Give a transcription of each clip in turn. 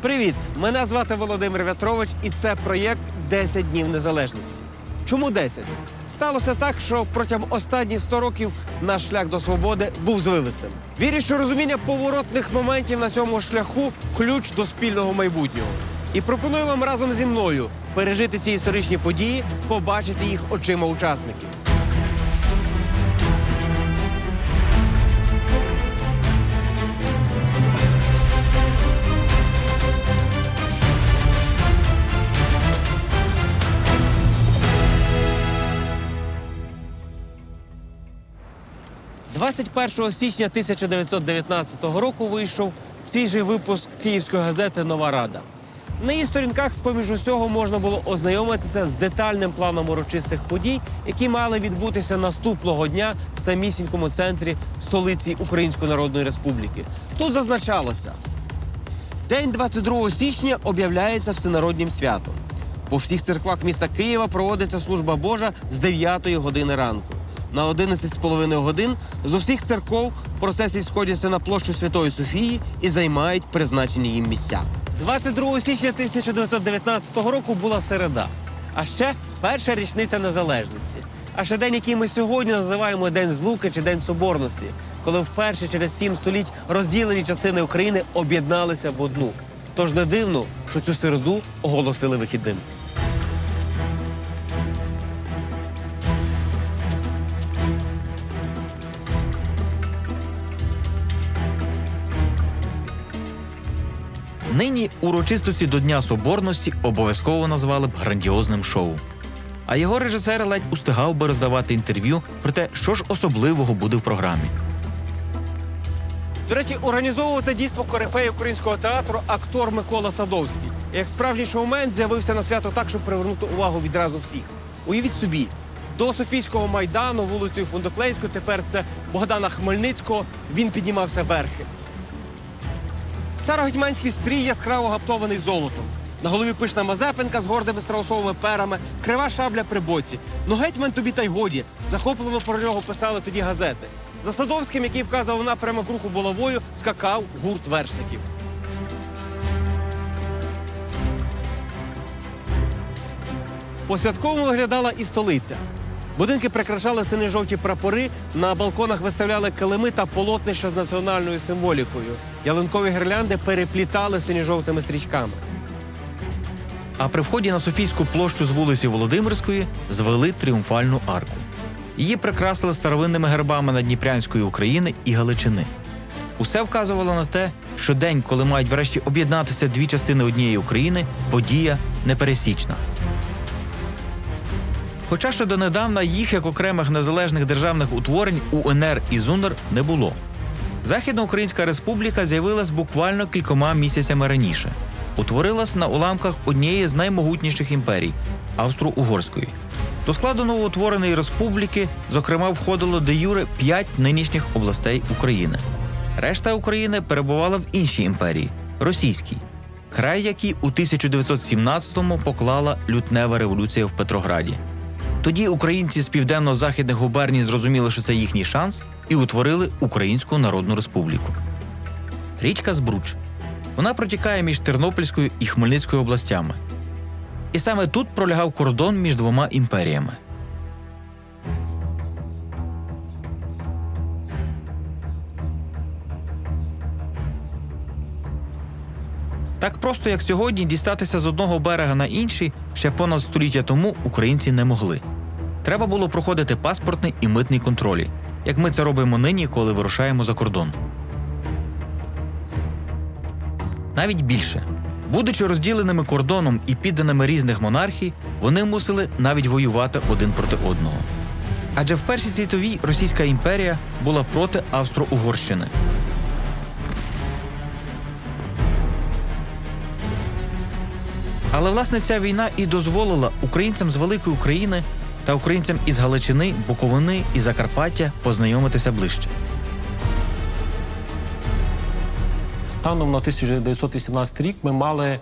Привіт! Мене звати Володимир Вятрович, і це проєкт «10 днів незалежності. Чому 10? Сталося так, що протягом останніх 100 років наш шлях до свободи був звивистим. Вірю, що розуміння поворотних моментів на цьому шляху ключ до спільного майбутнього. І пропоную вам разом зі мною пережити ці історичні події, побачити їх очима учасників. – 21 січня 1919 року вийшов свіжий випуск київської газети Нова Рада. На її сторінках, з-поміж усього, можна було ознайомитися з детальним планом урочистих подій, які мали відбутися наступного дня в самісінькому центрі столиці Української Народної Республіки. Тут зазначалося, День 22 січня об'являється всенароднім святом. По всіх церквах міста Києва проводиться служба Божа з 9 години ранку. На 11,5 годин з усіх церков процесії сходяться на площу Святої Софії і займають призначені їм місця. 22 січня 1919 року була середа, а ще перша річниця незалежності. А ще день, який ми сьогодні називаємо День Злуки чи День Соборності, коли вперше через сім століть розділені частини України об'єдналися в одну. Тож не дивно, що цю середу оголосили вихідним. Нині урочистості до Дня Соборності обов'язково назвали б грандіозним шоу. А його режисер ледь устигав би роздавати інтерв'ю про те, що ж особливого буде в програмі. До речі, організовував це дійство корифей українського театру актор Микола Садовський. Як справжній шоумен з'явився на свято так, щоб привернути увагу відразу всіх. Уявіть собі, до Софійського майдану, вулицею Фундуклейську, тепер це Богдана Хмельницького, він піднімався верхи. Старогетьманський стрій яскраво гаптований золотом. На голові пишна мазепинка з гордими страусовими перами, крива шабля при боці. Ну гетьман тобі та й годі. Захопливо про нього писали тоді газети. За Садовським, який вказував напрямок руху булавою, скакав гурт вершників. По-святковому виглядала і столиця. Будинки прикрашали сині-жовті прапори, на балконах виставляли килими та полотнища з національною символікою. Ялинкові гірлянди переплітали сині-жовтими стрічками. А при вході на Софійську площу з вулиці Володимирської звели тріумфальну арку. Її прикрасили старовинними гербами Надніпрянської України і Галичини. Усе вказувало на те, що день, коли мають врешті об'єднатися дві частини однієї України, подія непересічна. Хоча ще донедавна їх як окремих незалежних державних утворень УНР і ЗУНР не було. Західноукраїнська республіка з'явилась буквально кількома місяцями раніше. Утворилась на уламках однієї з наймогутніших імперій Австро-Угорської. До складу новоутвореної республіки, зокрема, входило де юре п'ять нинішніх областей України. Решта України перебувала в іншій імперії російській, край який у 1917-му поклала лютнева революція в Петрограді. Тоді українці з південно-західних губерній зрозуміли, що це їхній шанс, і утворили Українську Народну Республіку. Річка Збруч. Вона протікає між Тернопільською і Хмельницькою областями. І саме тут пролягав кордон між двома імперіями. Так просто, як сьогодні, дістатися з одного берега на інший ще понад століття тому українці не могли. Треба було проходити паспортний і митний контролі, як ми це робимо нині, коли вирушаємо за кордон. Навіть більше. Будучи розділеними кордоном і підданими різних монархій, вони мусили навіть воювати один проти одного. Адже в Першій світовій Російська імперія була проти Австро-Угорщини. Але власне ця війна і дозволила українцям з великої України та українцям із Галичини, Буковини і Закарпаття познайомитися ближче. Станом на 1918 рік ми мали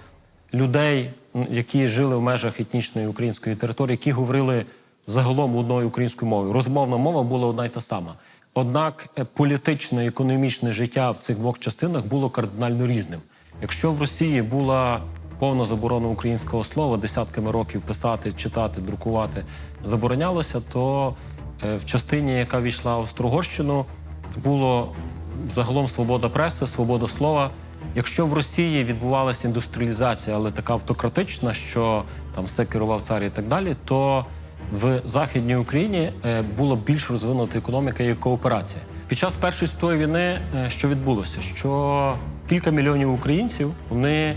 людей, які жили в межах етнічної української території, які говорили загалом одною українською мовою. Розмовна мова була одна й та сама. Однак е, політичне економічне життя в цих двох частинах було кардинально різним. Якщо в Росії була повна заборона українського слова, десятками років писати, читати, друкувати заборонялося, то е, в частині, яка війшла в Острогорщину, було загалом свобода преси, свобода слова. Якщо в Росії відбувалася індустріалізація, але така автократична, що там все керував цар і так далі, то в Західній Україні е, була більш розвинута економіка і кооперація. Під час Першої світової війни е, що відбулося? Що кілька мільйонів українців вони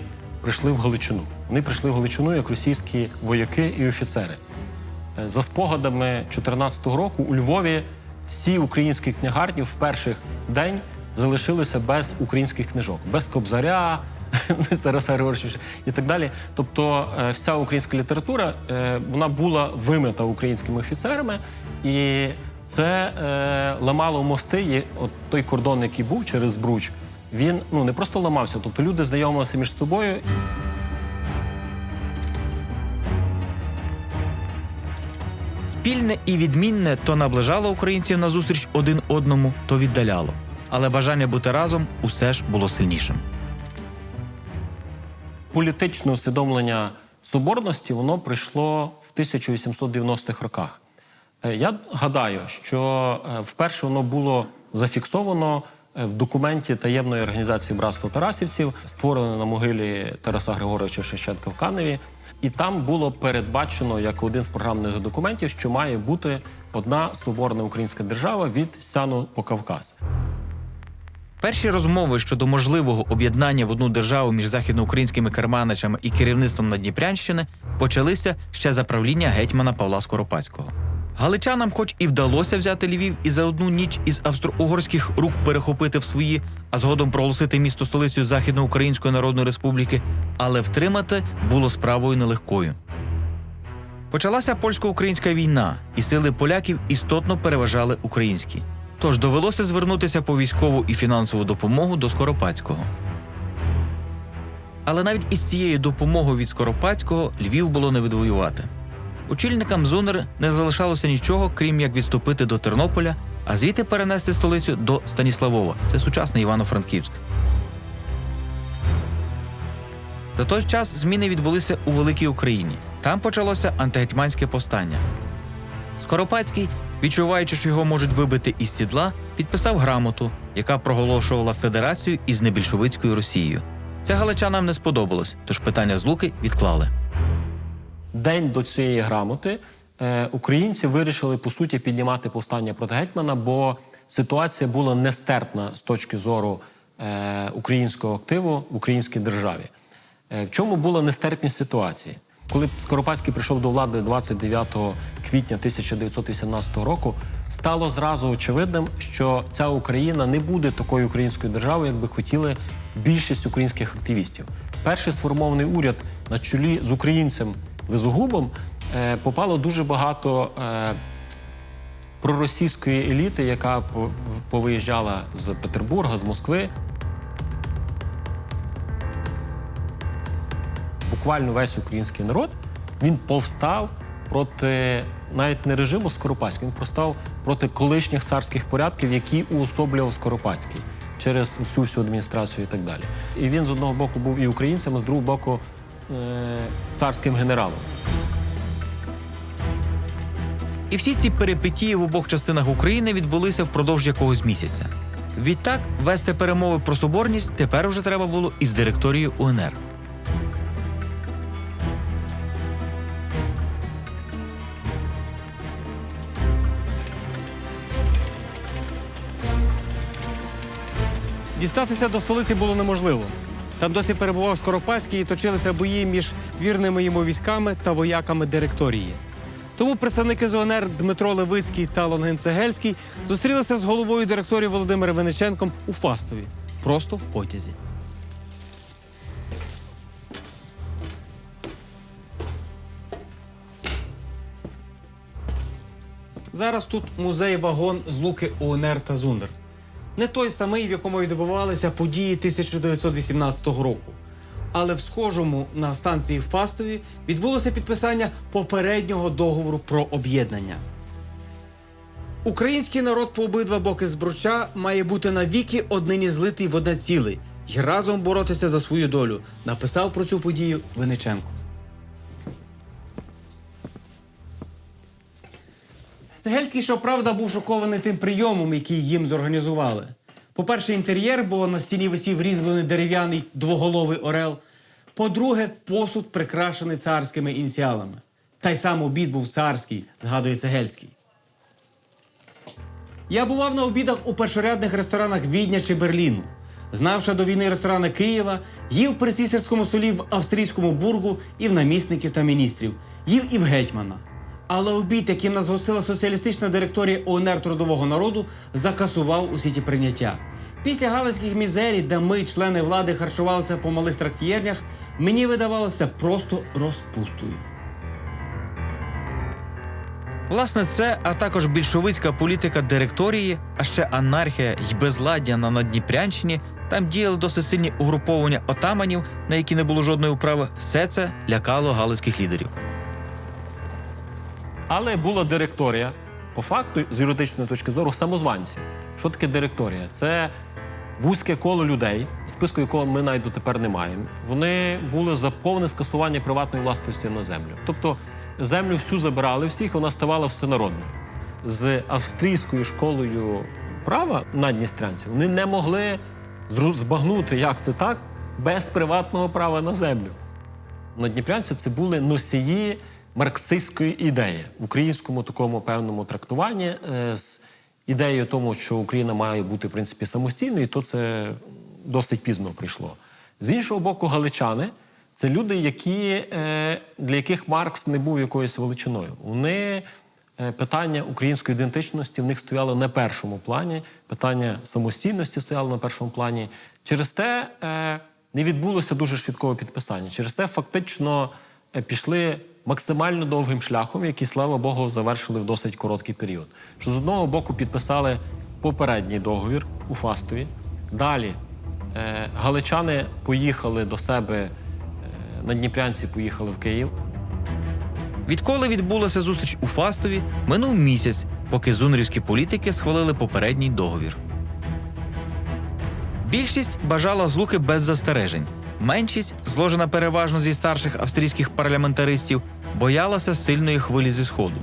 прийшли в Галичину. Вони прийшли в Галичину як російські вояки і офіцери. Е, За спогадами 2014 року у Львові всі українські книгарні в перший день залишилися без українських книжок, без Кобзаря, Тараса Григоровича і так далі. Тобто е, вся українська література е, вона була вимита українськими офіцерами, і це ламало мости. І от той кордон, який був через Збруч, він ну не просто ламався, тобто люди знайомилися між собою. Спільне і відмінне то наближало українців на зустріч один одному, то віддаляло. Але бажання бути разом усе ж було сильнішим. політичне усвідомлення соборності воно прийшло в 1890-х роках. Е, Я гадаю, що е, вперше воно було зафіксовано в документі таємної організації Братство Тарасівців, створене на могилі Тараса Григоровича Шевченка в Каневі. І там було передбачено як один з програмних документів, що має бути одна соборна українська держава від Сяну по Кавказ. Перші розмови щодо можливого об'єднання в одну державу між західноукраїнськими керманичами і керівництвом Надніпрянщини почалися ще за правління гетьмана Павла Скоропадського. Галичанам, хоч і вдалося взяти Львів і за одну ніч із австро-угорських рук перехопити в свої, а згодом проголосити місто столицею Західноукраїнської Народної Республіки, але втримати було справою нелегкою. Почалася польсько-українська війна, і сили поляків істотно переважали українські. Тож довелося звернутися по військову і фінансову допомогу до Скоропадського. Але навіть із цією допомогою від Скоропадського Львів було не відвоювати. Очільникам Зунер не залишалося нічого, крім як відступити до Тернополя, а звідти перенести столицю до Станіславова. Це сучасний Івано-Франківськ. За той час зміни відбулися у Великій Україні. Там почалося антигетьманське повстання. Скоропадський, відчуваючи, що його можуть вибити із сідла, підписав грамоту, яка проголошувала федерацію із небільшовицькою Росією. Це галичанам не сподобалось, тож питання злуки відклали. День до цієї грамоти е, українці вирішили по суті піднімати повстання проти гетьмана, бо ситуація була нестерпна з точки зору е, українського активу в українській державі. Е, в чому була нестерпність ситуації? Коли Скоропадський прийшов до влади 29 квітня 1918 року, стало зразу очевидним, що ця Україна не буде такою українською державою, як би хотіли більшість українських активістів. Перший сформований уряд на чолі з українцем Лизогубом е, попало дуже багато е, проросійської еліти, яка по- повиїжджала з Петербурга, з Москви. Буквально весь український народ він повстав проти навіть не режиму Скоропадського, він повстав проти колишніх царських порядків, які уособлював Скоропадський через всю всю адміністрацію і так далі. І він з одного боку був і українцем, а з другого боку царським генералом. І всі ці перипетії в обох частинах України відбулися впродовж якогось місяця. Відтак, вести перемови про соборність тепер уже треба було із директорією УНР. Дістатися до столиці було неможливо. Там досі перебував Скоропадський і точилися бої між вірними йому військами та вояками директорії. Тому представники з ОНР Дмитро Левицький та Лонгин Цегельський зустрілися з головою директорії Володимиром Вениченком у Фастові, просто в потязі. Зараз тут музей вагон з луки УНР та Зундер. Не той самий, в якому відбувалися події 1918 року. Але в схожому на станції Фастові відбулося підписання попереднього договору про об'єднання. Український народ по обидва боки збруча має бути навіки однині злитий в одне ціле, й разом боротися за свою долю, написав про цю подію Винниченко. Цегельський, щоправда, був шокований тим прийомом, який їм зорганізували. По-перше, інтер'єр, бо на стіні висів різьблений дерев'яний двоголовий орел. По-друге, посуд прикрашений царськими ініціалами. Та й сам обід був царський, згадує Цегельський. Я бував на обідах у першорядних ресторанах Відня чи Берліну. Знавши до війни ресторани Києва, їв при цісарському столі в австрійському бургу і в намісників та міністрів, їв і в гетьмана. Але обід, яким нас гостила соціалістична директорія УНР трудового народу, закасував усі ті прийняття. Після галицьких мізерій, де ми, члени влади, харчувалися по малих трактієрнях, мені видавалося просто розпустою. Власне, це, а також більшовицька політика директорії, а ще анархія й безладдя на Надніпрянщині. Там діяли досить сильні угруповання отаманів, на які не було жодної управи. Все це лякало галицьких лідерів. Але була директорія, по факту, з юридичної точки зору, самозванці. Що таке директорія? Це вузьке коло людей, списку якого ми навіть дотепер не маємо. Вони були за повне скасування приватної власності на землю. Тобто землю всю забирали всіх, вона ставала всенародною. З австрійською школою права надністрянців вони не могли збагнути, як це так, без приватного права на землю. Надніпрянці це були носії марксистської ідеї в українському такому певному трактуванні е, з ідеєю тому, що Україна має бути в принципі самостійною, то це досить пізно прийшло. З іншого боку, галичани це люди, які, е, для яких Маркс не був якоюсь величиною. Вони е, питання української ідентичності в них стояло на першому плані, питання самостійності стояло на першому плані. Через те не відбулося дуже швидкого підписання. Через те фактично пішли максимально довгим шляхом, який, слава Богу, завершили в досить короткий період. Що з одного боку підписали попередній договір у Фастові. Далі е, галичани поїхали до себе, е, надніпрянці поїхали в Київ. Відколи відбулася зустріч у Фастові, минув місяць, поки зунрівські політики схвалили попередній договір. Більшість бажала злуки без застережень. Меншість, зложена переважно зі старших австрійських парламентаристів, боялася сильної хвилі зі сходу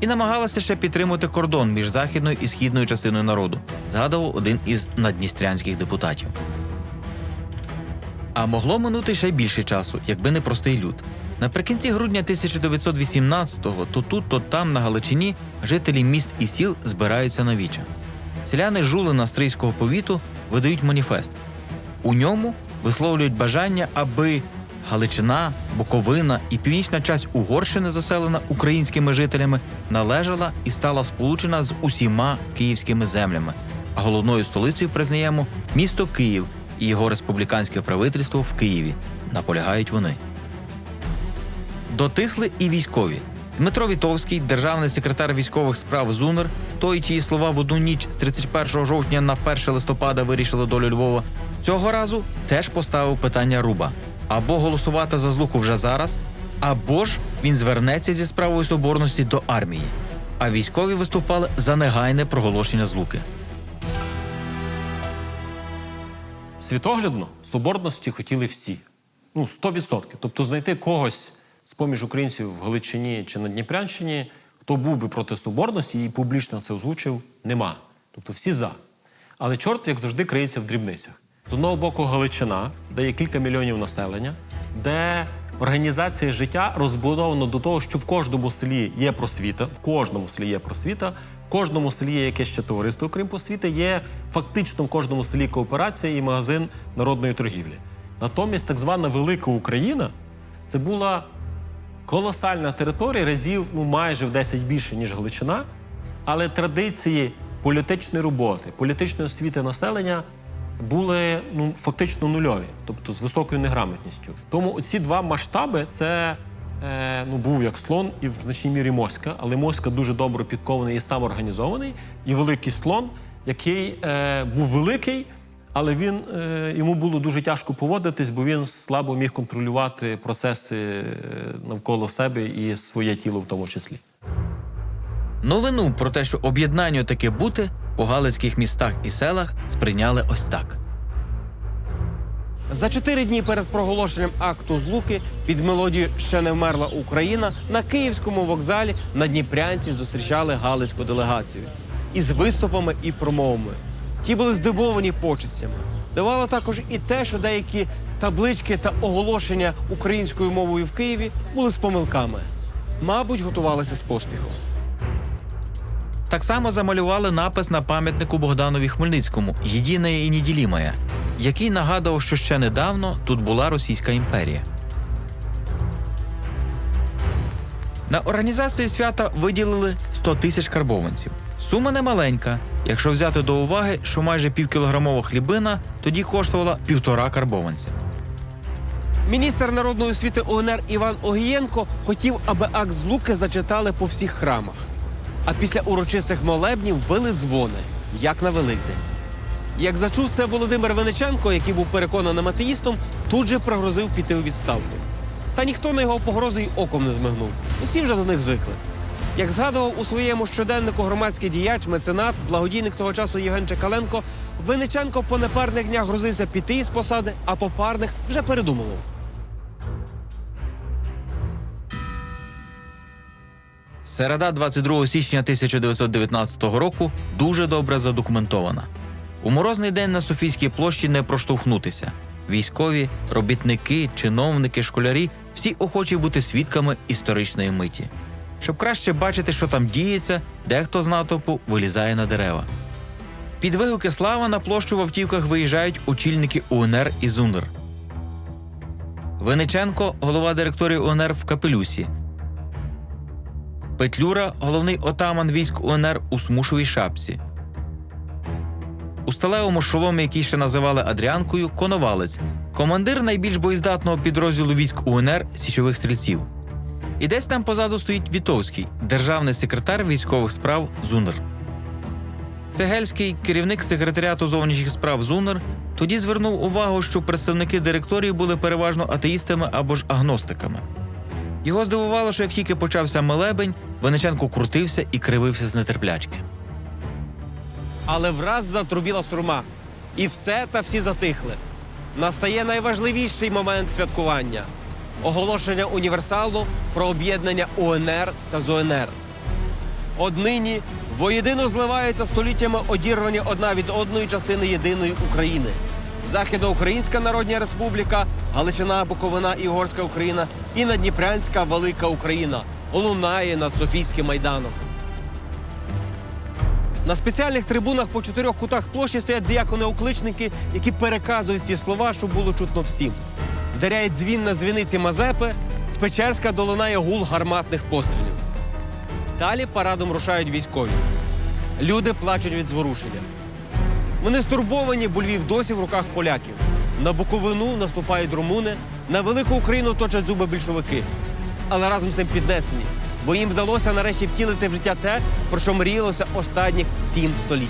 і намагалася ще підтримати кордон між західною і східною частиною народу, згадував один із надністрянських депутатів. А могло минути ще більше часу, якби не простий люд. Наприкінці грудня 1918-го то тут, то там на Галичині жителі міст і сіл збираються на віча. Селяни Жулина Стрийського повіту видають маніфест. У ньому висловлюють бажання, аби Галичина, Буковина і північна часть Угорщини, заселена українськими жителями, належала і стала сполучена з усіма київськими землями. А головною столицею признаємо місто Київ і його республіканське правительство в Києві. Наполягають вони. Дотисли і військові. Дмитро Вітовський, державний секретар військових справ ЗУНР, той, чиї слова в одну ніч з 31 жовтня на 1 листопада вирішили долю Львова, цього разу теж поставив питання Руба: або голосувати за злуку вже зараз, або ж він звернеться зі справою соборності до армії. А військові виступали за негайне проголошення злуки. Світоглядно соборності хотіли всі. Ну, 100%. Тобто знайти когось з-поміж українців в Галичині чи на Дніпрянщині, хто був би проти соборності і публічно це озвучив, нема. Тобто всі за. Але чорт, як завжди, криється в дрібницях. З одного боку, Галичина, де є кілька мільйонів населення, де організація життя розбудована до того, що в кожному селі є просвіта, в кожному селі є просвіта, в кожному селі є якесь ще товариство, крім просвіти, є фактично в кожному селі кооперація і магазин народної торгівлі. Натомість, так звана Велика Україна це була колосальна територія, разів ну, майже в 10 більше, ніж Галичина, але традиції політичної роботи, політичної освіти населення були ну, фактично нульові, тобто з високою неграмотністю. Тому ці два масштаби це е, ну, був як слон і в значній мірі моська, але моська дуже добре підкований і самоорганізований, і великий слон, який е, був великий. Але він е, йому було дуже тяжко поводитись, бо він слабо міг контролювати процеси е, навколо себе і своє тіло в тому числі. Новину про те, що об'єднанню таке бути, по галицьких містах і селах сприйняли ось так. За чотири дні перед проголошенням акту злуки під мелодію Ще не вмерла Україна на київському вокзалі на Дніпрянці зустрічали галицьку делегацію із виступами і промовами. Ті були здивовані почестями. Дивало також і те, що деякі таблички та оголошення українською мовою в Києві були з помилками. Мабуть, готувалися з поспіхом. Так само замалювали напис на пам'ятнику Богданові Хмельницькому «Єдине і неділімає», який нагадував, що ще недавно тут була Російська імперія. На організацію свята виділили 100 тисяч карбованців. Сума немаленька, якщо взяти до уваги, що майже півкілограмова хлібина тоді коштувала півтора карбованця. Міністр народної освіти УНР Іван Огієнко хотів, аби акт злуки зачитали по всіх храмах. А після урочистих молебнів били дзвони, як на Великдень. Як зачув це Володимир Вениченко, який був переконаним атеїстом, тут же пригрозив піти у відставку. Та ніхто на його погрози й оком не змигнув. Усі вже до них звикли. Як згадував у своєму щоденнику громадський діяч, меценат, благодійник того часу Євген Чекаленко, Винниченко по непарних днях грозився піти із посади, а по парних вже передумував. Середа 22 січня 1919 року дуже добре задокументована. У морозний день на Софійській площі не проштовхнутися. Військові, робітники, чиновники, школярі всі охочі бути свідками історичної миті. Щоб краще бачити, що там діється, дехто з натовпу вилізає на дерева. Під вигуки слава на площу в автівках виїжджають очільники УНР і ЗУНР. Виниченко, голова директорії УНР в капелюсі, Петлюра головний отаман військ УНР у смушовій шапці. У сталевому шоломі, який ще називали Адріанкою, Коновалець, командир найбільш боєздатного підрозділу військ УНР січових стрільців. І десь там позаду стоїть Вітовський, державний секретар військових справ ЗУНР. Цегельський, керівник секретаріату зовнішніх справ ЗУНР, тоді звернув увагу, що представники директорії були переважно атеїстами або ж агностиками. Його здивувало, що як тільки почався молебень, Вениченко крутився і кривився з нетерплячки. Але враз затрубіла сурма. І все та всі затихли. Настає найважливіший момент святкування оголошення універсалу про об'єднання УНР та ЗУНР. Однині воєдино зливаються століттями одірвані одна від одної частини єдиної України. Західноукраїнська Народна Республіка, Галичина, Буковина і Угорська Україна і Надніпрянська Велика Україна лунає над Софійським майданом. На спеціальних трибунах по чотирьох кутах площі стоять диякони-окличники, які переказують ці слова, щоб було чутно всім. Вдаряє дзвін на дзвіниці Мазепи, з Печерська долинає гул гарматних пострілів. Далі парадом рушають військові. Люди плачуть від зворушення. Вони стурбовані, бо Львів досі в руках поляків. На Буковину наступають румуни, на велику Україну точать зуби більшовики. Але разом з тим піднесені, бо їм вдалося нарешті втілити в життя те, про що мріялося останніх сім століть.